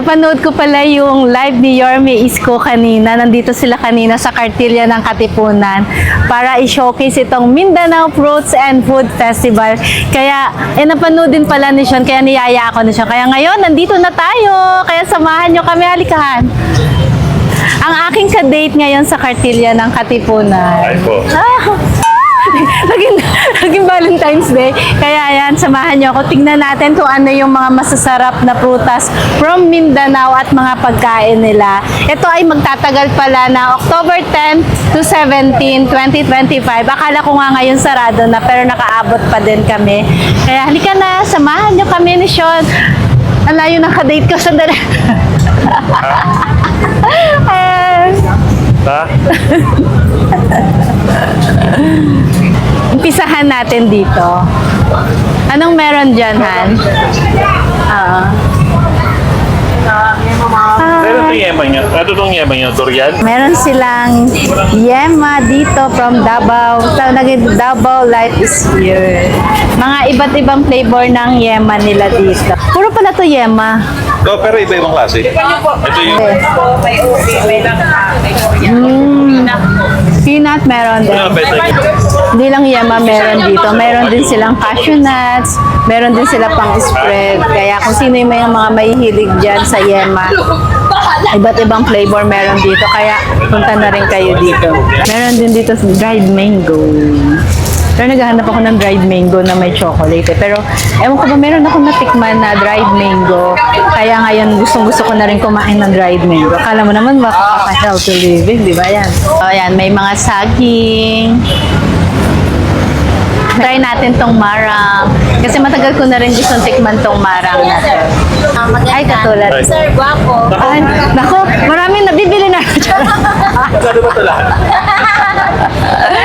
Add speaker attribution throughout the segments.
Speaker 1: Napanood ko pala yung live ni Yorme Isko kanina. Nandito sila kanina sa Kartilya ng Katipunan para i-showcase itong Mindanao Fruits and Food Festival. Kaya, eh, napanood din pala ni Sean, kaya niyaya ako ni Sean. Kaya ngayon, nandito na tayo. Kaya samahan nyo kami, halikahan. Ang aking ka-date ngayon sa Kartilya ng Katipunan.
Speaker 2: Ay po.
Speaker 1: Ah! Valentine's Day. Kaya ayan, samahan niyo ako. Tingnan natin kung ano yung mga masasarap na prutas from Mindanao at mga pagkain nila. Ito ay magtatagal pala na October 10 to 17, 2025. Akala ko nga ngayon sarado na pero nakaabot pa din kami. Kaya halika na, samahan niyo kami ni Sean. Ang layo ng kadate ko. Sandali.
Speaker 2: Ha?
Speaker 1: Umpisahan natin dito. Anong meron dyan, Han? Oo.
Speaker 2: Pero ito yema nyo. Ano itong yema nyo? Durian?
Speaker 1: Meron silang yema dito from Davao. Sa naging Davao Life is here. Mga iba't ibang flavor ng yema nila dito. Puro pala to yema.
Speaker 2: Ito, pero iba-ibang klase. Ito yung...
Speaker 3: May ubi, may langka, may
Speaker 1: Mm. Peanut meron din.
Speaker 2: Ano ito?
Speaker 1: Hindi lang yema meron dito. Meron din silang cashew nuts. Meron din sila pang spread. Kaya kung sino yung may mga mahihilig dyan sa yema, iba't ibang flavor meron dito. Kaya punta na rin kayo dito. Meron din dito dried mango. Pero naghahanap ako ng dried mango na may chocolate. eh. Pero ewan ko ba, meron ako natikman na dried mango. Kaya ngayon gustong gusto ko na rin kumain ng dried mango. Akala mo naman makaka-healthy living, di ba yan? So ayan, may mga saging. Try natin tong marang. Kasi matagal ko na rin gustong tikman tong marang na to.
Speaker 4: Ah, maganda.
Speaker 1: Ay, katulad.
Speaker 2: Ay.
Speaker 4: Sir, guwapo.
Speaker 1: Ay, nako, maraming nabibili na.
Speaker 2: Ano ba ito lahat?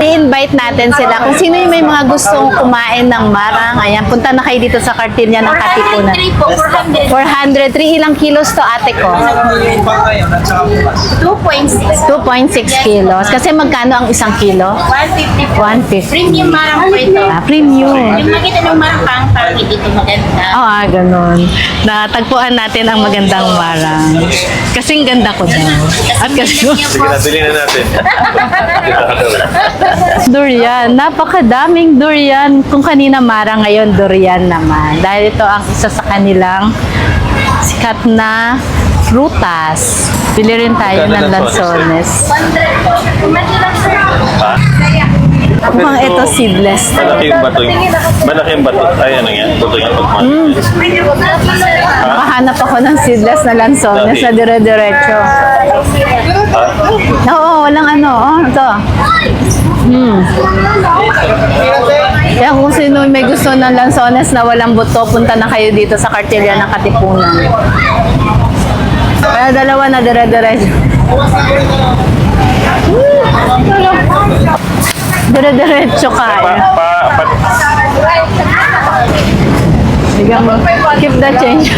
Speaker 1: I-invite natin sila kung sino yung may mga gustong kumain ng marang. Ayan, punta na kayo dito sa Kartilya ng Katipunan.
Speaker 4: 403 po, 400.
Speaker 1: 403 ilang kilos to ate ko?
Speaker 4: 2.6.
Speaker 1: 2.6 kilos. Kasi magkano ang isang kilo?
Speaker 4: 150 po.
Speaker 1: 150.
Speaker 4: Premium marang po ito.
Speaker 1: Ah, premium.
Speaker 4: Yung makita ng marang pang-pangit dito maganda.
Speaker 1: Oo, ah, ganun. Natagpuan natin ang magandang marang. Kasing ganda ko daw. At kasi
Speaker 2: Sige na, bilhin na natin.
Speaker 1: durian. Napakadaming durian. Kung kanina marang, ngayon durian naman. Dahil ito ang isa sa kanilang sikat na prutas. Bili rin tayo ng
Speaker 2: lansones,
Speaker 1: lansones.
Speaker 4: 100 po. Kumati lang sir.
Speaker 2: Ha?
Speaker 1: Mukhang ito seedless.
Speaker 2: Malaki yung bato. Malaki yung bato. Ay, ano yan? Bato yung pagmahal.
Speaker 1: Hmm. Makahanap ako ng seedless na lansones na dire-diretso. Oo, walang ano. Oh, ito. Hmm. Kaya kung sino may gusto ng lansones na walang buto, punta na kayo dito sa Kartilya ng Katipunan. Kaya dalawa na dire-diretso. Dire-diretso
Speaker 2: Pa,
Speaker 1: kaya.
Speaker 2: pa, pa,
Speaker 1: Bigyan mo. Keep the change.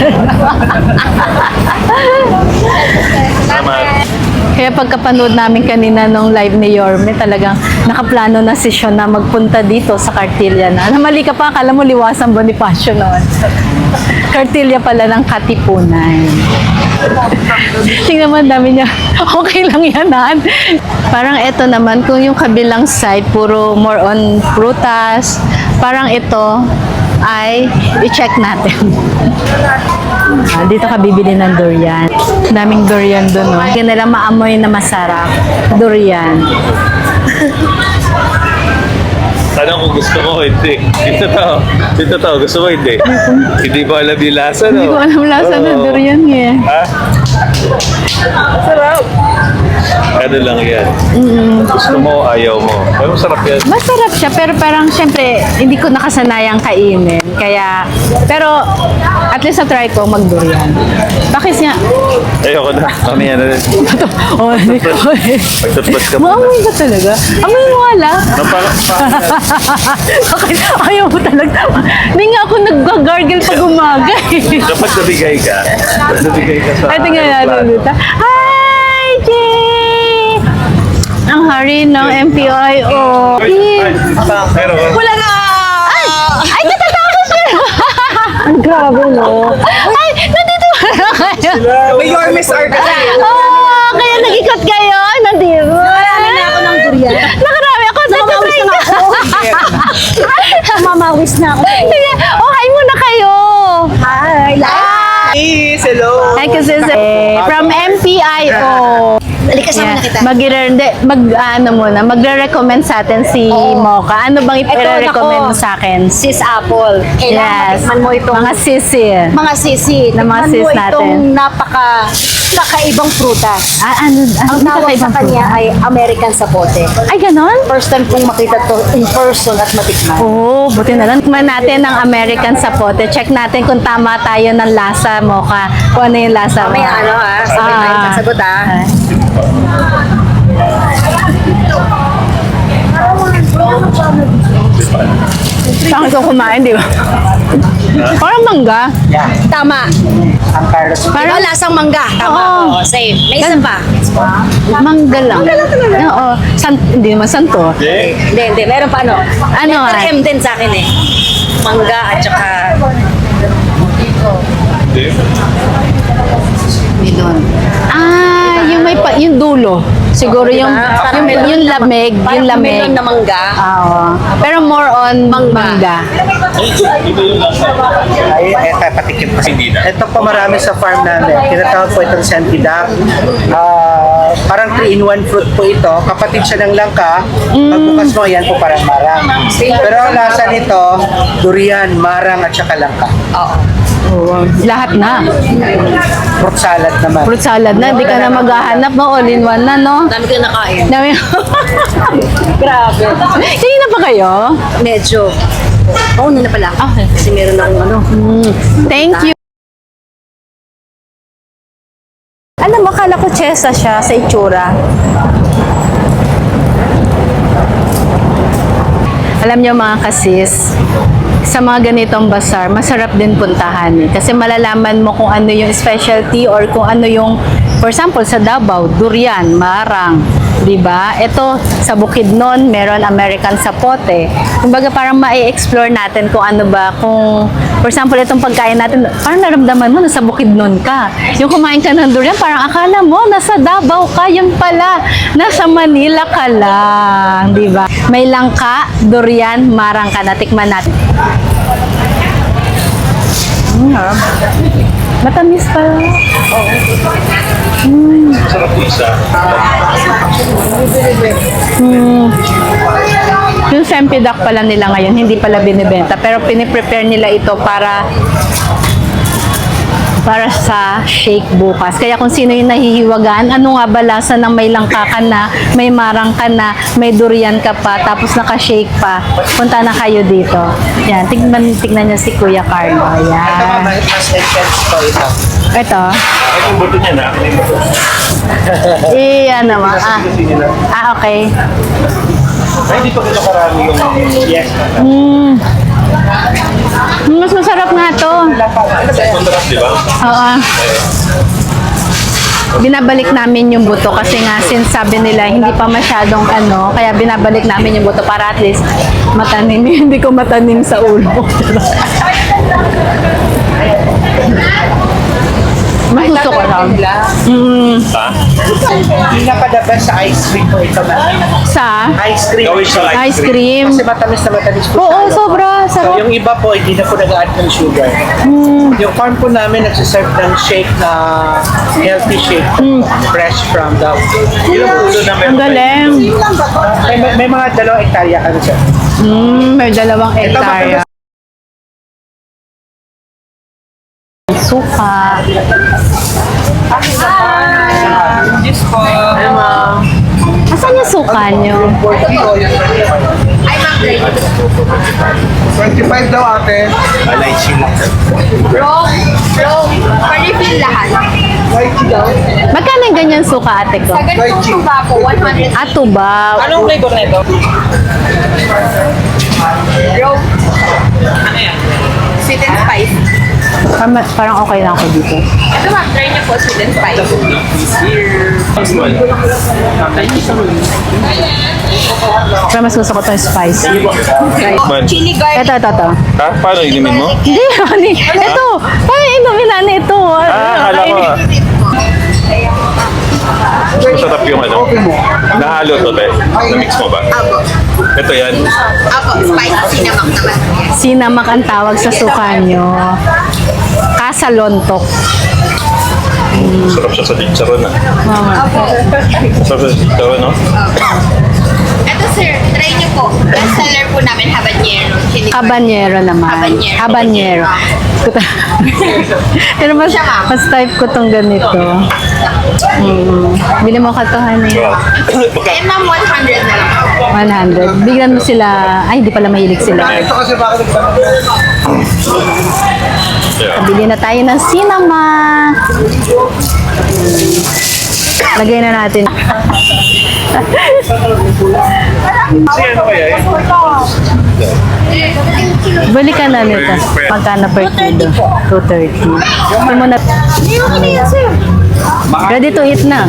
Speaker 2: Salamat.
Speaker 1: Kaya pagkapanood namin kanina nung live ni Yorme, talagang nakaplano na si Sean na magpunta dito sa Kartilya na. Namali ka pa, akala mo liwasan Bonifacio noon. Kartilya pala ng Katipunan. Tingnan mo, dami niya. Okay lang yan, Han. Parang ito naman, kung yung kabilang side, puro more on prutas. Parang ito ay i-check natin. Ah, dito ka bibili ng durian. Daming durian doon, no? Hindi nila maamoy na masarap. Durian.
Speaker 2: Tanong kung gusto ko, hindi. Dito to. Dito to. Gusto mo, hindi. Hindi mo alam yung lasa, no?
Speaker 1: Hindi ko alam lasa ng
Speaker 2: Oo.
Speaker 1: durian eh.
Speaker 2: Ha? Sarap. Ano lang yan. Gusto mo, ayaw mo. Pero masarap yan.
Speaker 1: Masarap siya, pero parang syempre, hindi ko nakasanayang kainin. Kaya, pero at least na-try ko mag-durian. Bakit nga?
Speaker 2: Ayoko na. Mamaya na rin.
Speaker 1: Oh,
Speaker 2: Pagtatpat ka muna.
Speaker 1: Maamoy ka talaga. Amoy mo wala. Bakit? Ayaw mo talaga. Hindi nga ako nag-gargle pag umaga eh.
Speaker 2: Dapat nabigay ka. Nabigay ka sa
Speaker 1: Ay, tingnan natin dito. Hi, Ang hari ng MPIO.
Speaker 2: Pero,
Speaker 1: Wala na! Ay! Ay, natatakot siya! Ang grabe, no? Ay, nandito na kayo.
Speaker 3: May your Miss kasi.
Speaker 1: Oh, kaya nag-ikot kayo? Nandito. Nakarami na ako ng durian. Nakarami ako. Namamawis na ako.
Speaker 5: Mamawis na ako.
Speaker 1: Sige. Oh, hi muna kayo.
Speaker 5: Hi.
Speaker 3: Yes, hello.
Speaker 1: Hi, kasi from MPIO.
Speaker 5: Dali kasama na kita.
Speaker 1: Mag, hindi, mag, ano muna, magre-recommend sa atin si
Speaker 5: Oo.
Speaker 1: Mocha. Ano bang i-recommend mo sa akin?
Speaker 5: Sis Apple. Kailangan
Speaker 1: Yes.
Speaker 5: mo itong
Speaker 1: Mga sisi.
Speaker 5: mga sisi.
Speaker 1: Na mga sis
Speaker 5: mo
Speaker 1: natin.
Speaker 5: itong napaka kakaibang prutas.
Speaker 1: Ah, ano, ano
Speaker 5: Ang tawag sa kanya
Speaker 1: fruit?
Speaker 5: ay American sapote.
Speaker 1: Ay, ganon?
Speaker 5: First time kong makita to in person at matikman.
Speaker 1: Oo, oh, buti na lang. Tikman natin ng American sapote. Check natin kung tama tayo ng lasa, Mocha. Kung ano yung lasa mo.
Speaker 5: Mamaya ano ha, sabay tayo
Speaker 1: Ah.
Speaker 5: sasagot ha.
Speaker 1: Ah. Saan ito kumain, di ba? Parang mangga.
Speaker 5: Tama.
Speaker 3: Ang Carlos.
Speaker 5: Parang lasang mangga. Tama.
Speaker 1: Oo.
Speaker 5: Oo, same. May isa pa.
Speaker 1: Mangga lang. Oo. San, hindi naman santo.
Speaker 2: Hindi.
Speaker 5: Hindi, hindi. Meron pa ano.
Speaker 1: Ano
Speaker 5: Letter
Speaker 1: nga?
Speaker 5: M din sa akin eh. Mangga at saka
Speaker 2: Hindi.
Speaker 1: Ah, yung may pa, yung dulo. Siguro yung, yung, yung lamig, yung
Speaker 5: parang
Speaker 1: lamig.
Speaker 5: melon na mangga.
Speaker 1: Oo. Pero more on mangga.
Speaker 2: Ito yung lasa.
Speaker 3: Ay, eto, patikim pa. Ito po marami sa farm namin. Tinatawag po itong Sentidac. Ah, parang 3-in-1 fruit po ito. Kapatid siya ng langka. Pagbukas mo, yan po parang marang. Pero ang lasa nito, durian, marang at saka langka.
Speaker 1: Oo. Lahat na.
Speaker 3: Fruit salad naman.
Speaker 1: Fruit salad na. Hindi ka na maghahanap. No? All in one na, no?
Speaker 5: Dami na nakain.
Speaker 1: Dami.
Speaker 5: Grabe.
Speaker 1: Hindi na ba kayo?
Speaker 5: Medyo. Oo, na na pala.
Speaker 1: Okay.
Speaker 5: Kasi meron akong ano.
Speaker 1: Mm. Thank you. Alam mo, kala ko chesa siya sa itsura. Alam niyo mga kasis, sa mga ganitong bazaar, masarap din puntahan. Kasi malalaman mo kung ano yung specialty or kung ano yung, for example, sa Davao, durian, marang, di ba? Ito, sa Bukidnon, meron American sapote. Kumbaga parang ma-explore natin kung ano ba, kung, for example, itong pagkain natin, parang naramdaman mo, nasa Bukidnon ka. Yung kumain ka ng durian, parang akala mo, nasa Davao ka, yun pala, nasa Manila ka lang, di ba? May langka, durian, marang ka, natikman natin. Mm, harap. Matamis pa.
Speaker 2: Sarap yung isa.
Speaker 1: Mm. Yung sempidak pala nila ngayon, hindi pala binibenta. Pero piniprepare nila ito para para sa shake bukas. Kaya kung sino yung nahihiwagaan, ano nga ba lasa ng may langka ka na, may marang ka na, may durian ka pa, tapos naka-shake pa, punta na kayo dito. Yan, tignan, tignan niya si Kuya Carlo.
Speaker 3: Ito
Speaker 1: Yan.
Speaker 3: ito.
Speaker 1: Ito.
Speaker 2: Ay, yung buto niya na. Ano
Speaker 1: ma. Ah, ah okay.
Speaker 2: Ay, pa gano'n karami yung
Speaker 3: Yes.
Speaker 1: Mm. Mas masarap nga to.
Speaker 2: contrast, di ba?
Speaker 1: Oo. Binabalik namin yung buto kasi nga since sabi nila hindi pa masyadong ano, kaya binabalik namin yung buto para at least matanim. hindi ko matanim sa ulo. Mas gusto ko lang. Mm,
Speaker 2: Ha?
Speaker 3: Pinaka-the best sa ice cream po ito. ma'am.
Speaker 1: sa
Speaker 3: Ice cream.
Speaker 2: Gawin siya
Speaker 1: ice cream.
Speaker 3: Kasi matamis na matamis po
Speaker 1: Oo,
Speaker 3: siya.
Speaker 1: sobra.
Speaker 3: So,
Speaker 1: Sarap.
Speaker 3: yung iba po, hindi na po nag-add ng sugar. Yung farm po namin, nagsiserve ng shake na healthy shake. Fresh from the...
Speaker 2: Ilang ulo na
Speaker 1: Ang
Speaker 2: meron?
Speaker 1: galing.
Speaker 3: May, may, may mga dalawang hektarya kami siya.
Speaker 1: Mm, may dalawang
Speaker 3: Ito,
Speaker 1: hektarya. Suka.
Speaker 3: Yes po.
Speaker 1: Asan yung suka nyo?
Speaker 4: Ay, ma'am,
Speaker 3: 25 daw ate.
Speaker 2: Alay, lang.
Speaker 4: Wrong. Wrong. Pa-refill lahat.
Speaker 1: Magkano yung ganyan suka ate ko?
Speaker 4: Sa ganitong tuba po, 100.
Speaker 1: Ato ba?
Speaker 3: Anong flavor nito?
Speaker 4: Wrong. Ano yan? Sweet and spice.
Speaker 1: Parang, parang okay lang ako dito.
Speaker 4: Ito ma'am, try niyo po sweet and spice.
Speaker 1: Pero mas gusto ko itong spicy.
Speaker 2: Man.
Speaker 4: Chili garlic.
Speaker 1: Ito, ito, ito.
Speaker 2: Ha? Paano inumin mo?
Speaker 1: Hindi, honey. Ito. Parang inumin na ito.
Speaker 2: Ah, akala ko, masarap yung ano. Nahalo to, te. Na-mix mo ba?
Speaker 4: Apo.
Speaker 2: Ito yan.
Speaker 4: Apo, spicy naman naman.
Speaker 1: Sinamak ang tawag sa suka nyo. Kasalontok.
Speaker 2: Sarap siya sa chicharon, ah. Sarap sa chicharon, no?
Speaker 4: Ito sir, try niyo po. Best seller po namin, habanero. Chili
Speaker 1: Habanero naman.
Speaker 4: Habanero.
Speaker 1: Habanero. Pero mas,
Speaker 4: Siya, ma'am.
Speaker 1: mas type ko tong ganito. Mm. Bili mo katuhan eh.
Speaker 4: Eh ma'am, 100 na lang.
Speaker 1: 100. Bigyan mo sila, ay, hindi pala mahilig sila.
Speaker 2: Yeah.
Speaker 1: Bili na tayo ng sinama. Lagay na natin.
Speaker 2: Ano
Speaker 1: ka na nito. Magkano per kilo? 230. Ito mo na. Ready to eat na.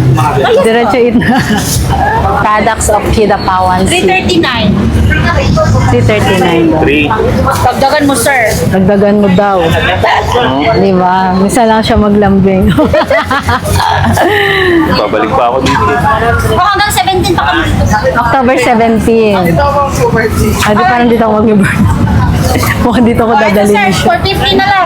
Speaker 1: Diretso eat na. Products of Kidapawan Sea.
Speaker 5: 339.
Speaker 1: 339 daw.
Speaker 2: 3.
Speaker 5: Dagdagan mo, sir.
Speaker 1: Nagdagan mo daw. Di ba? Misa lang siya maglambing.
Speaker 2: Babalik pa ako dito.
Speaker 5: Kung hanggang 17 pa kami dito.
Speaker 1: October 17. Ah, di parang dito ako mag-burn. Mukhang dito ko
Speaker 5: Ito,
Speaker 1: dadalhin
Speaker 5: sir.
Speaker 1: siya.
Speaker 5: 450 na lang.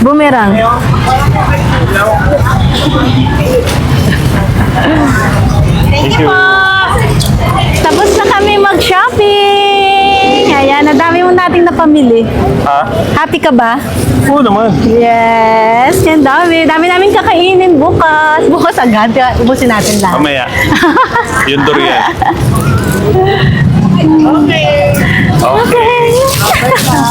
Speaker 1: Bumerang.
Speaker 2: Thank you.
Speaker 1: Tapos na kami mag-shopping. Ayan, ang dami mo nating napamili.
Speaker 2: Ha?
Speaker 1: Happy ka ba?
Speaker 2: Oo naman.
Speaker 1: Yes, yan dami. Dami namin kakainin bukas. Bukas agad. Ubusin natin lahat.
Speaker 2: Mamaya. Yung durian.
Speaker 1: Okay.